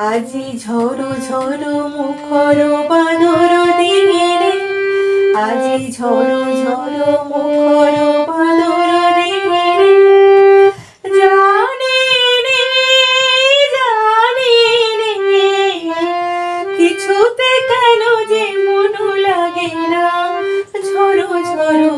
আজি ঝোরো ঝোরো মুখর বানর দিনে রে আজি ঝোরো ঝোরো মুখর বানর দিনে রে জানি রে জানি কিছুতে কেন যে মন লাগে না। ঝোরো ঝোরো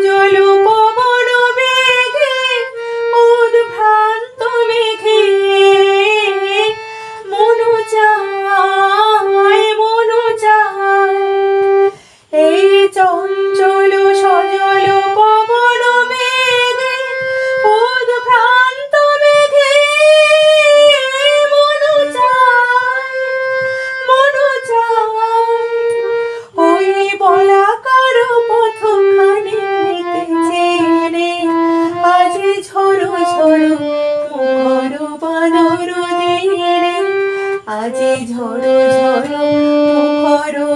yo lo করো করো বানর আজ ঝড়ো ঝড়ো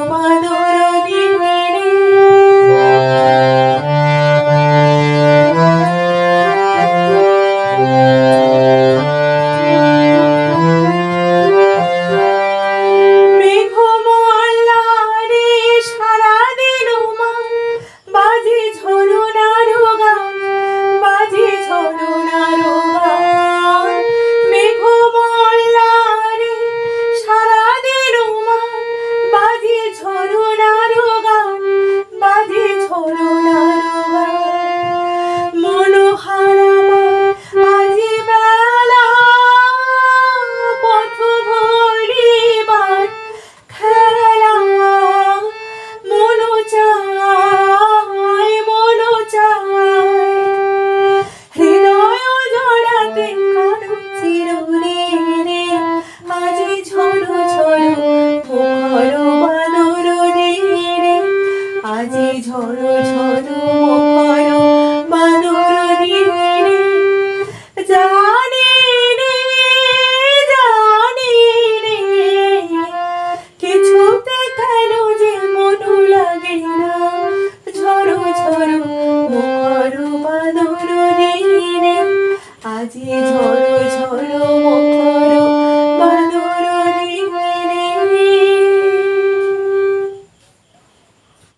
그리는 아직 절로 절로